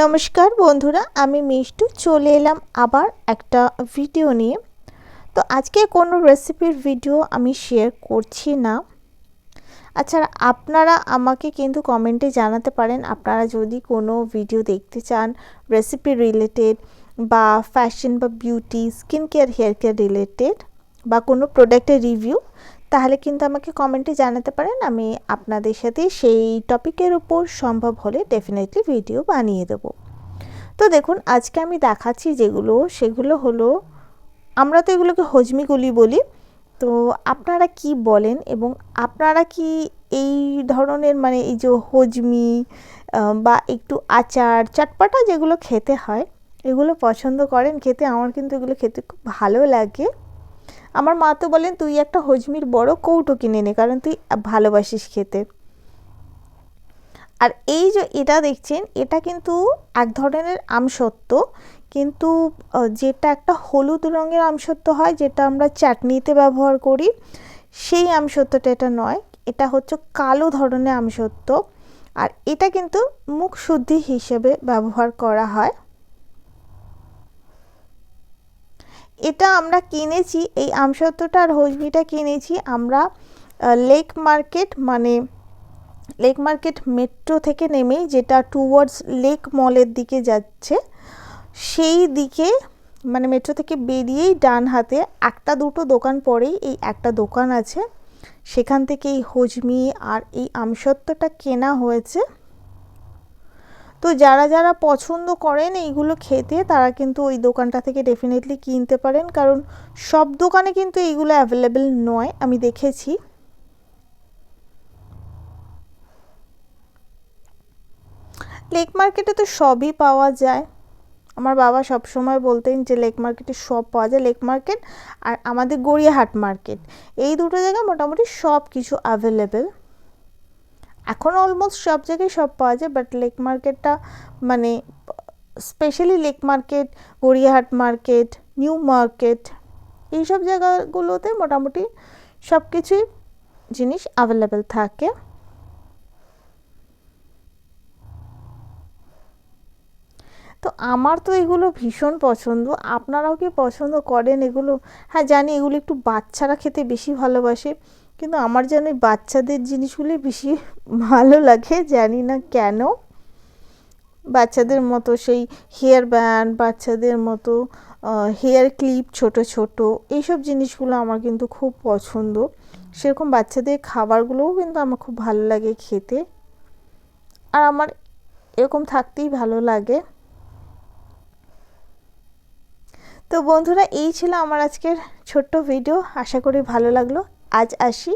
নমস্কার বন্ধুরা, আমি মিষ্টু। চলে এলাম আবার একটা ভিডিও নিয়ে। তো আজকে কোনো রেসিপির ভিডিও আমি শেয়ার করছি না। আচ্ছা আপনারা আমাকে কিন্তু কমেন্টে জানাতে পারেন। আপনারা যদি কোনো ভিডিও দেখতে চান রেসিপি রিলেটেড বা ফ্যাশন বা beauty skin care hair care related বা কোনো প্রোডাক্টের রিভিউ তাহলে কিন্তু আমাকে কমেন্টে জানাতে পারেন, আমি আপনাদের সাথে সেই টপিকের উপর সম্ভব হলে ডেফিনেটলি ভিডিও বানিয়ে দেবো। তো দেখুন, আজকে আমি দেখাচ্ছি যেগুলো, সেগুলো হলো, আমরা তো এগুলোকে হজমিগুলি বলি। তো আপনারা কি বলেন এবং আপনারা কি এই ধরনের মানে এই যে হজমি বা একটু আচার, চাটপাটা যেগুলো খেতে হয়, এগুলো পছন্দ করেন? খেতে আমার কিন্তু এগুলো খেতে খুব ভালো লাগে। আমার মা তো বলেন, তুই একটা হজমির বড় কৌটো কিনে নে, কারণ তুই ভালোবাসিস খেতে। আর এই যে এটা দেখছেন, এটা কিন্তু এক ধরনের আমসত্ত্ব, কিন্তু যেটা একটা হলুদ রঙের আমসত্ত্ব হয়, যেটা আমরা চাটনিতে ব্যবহার করি, সেই আমসত্ত্বটা এটা নয়, এটা হচ্ছে কালো ধরনের আমসত্ত্ব। আর এটা কিন্তু মুখ শুদ্ধি হিসেবে ব্যবহার করা হয়। এটা আমরা কিনেছি, এই আমসত্ত্বটা আর হজমিটা কিনেছি আমরা লেক মার্কেট মানে লেক মার্কেট মেট্রো থেকে নেমেই যেটা টুয়ার্ডস লেক মলের দিকে যাচ্ছে, সেই দিকে মানে মেট্রো থেকে বেরিয়েই ডান হাতে একটা দুটো দোকান পরেই এই একটা দোকান আছে, সেখান থেকে এই হজমি আর এই আমসত্ত্বটা কেনা হয়েছে। তো যারা যারা পছন্দ করেন এইগুলো খেতে, তারা কিন্তু ওই দোকানটা থেকে ডেফিনেটলি কিনতে পারেন। কারণ সব দোকানে কিন্তু এইগুলো অ্যাভেলেবেল নয়, আমি দেখেছি। লেক মার্কেটে তো সবই পাওয়া যায়। আমার বাবা সব সময় বলতেন যে লেক মার্কেটে সব পাওয়া যায়। লেক মার্কেট আর আমাদের গড়িয়াহাট মার্কেট এই দুটো জায়গায় মোটামুটি সব কিছু অ্যাভেলেবেল এখন অলমোস্ট সব জায়গায় সব পাওয়া যায় বাট লেক মার্কেটটা মানে specially lake market Gariahat market new market এইসব জায়গাগুলোতে মোটামুটি সব কিছুই জিনিস অ্যাভেলেবেল থাকে। তো আমার তো এগুলো ভীষণ পছন্দ। আপনারাও কি পছন্দ করেন এগুলো? হ্যাঁ জানি এগুলো একটু বাচ্চারা খেতে বেশি ভালোবাসে। কিন্তু আমার যেন বাচ্চাদের জিনিসগুলি বেশি ভালো লাগে, জানি না কেন। বাচ্চাদের মতো সেই হেয়ার ব্যান্ড বাচ্চাদের মতো হেয়ার ক্লিপ ছোট ছোট, এইসব জিনিসগুলো আমার কিন্তু খুব পছন্দ। সেরকম বাচ্চাদের খাবারগুলোও কিন্তু আমার খুব ভালো লাগে খেতে। আর আমার এরকম থাকতেই ভালো লাগে। তো বন্ধুরা, এই ছিল আমার আজকের ছোট্ট ভিডিও আশা করি ভালো লাগল। আজ আসি।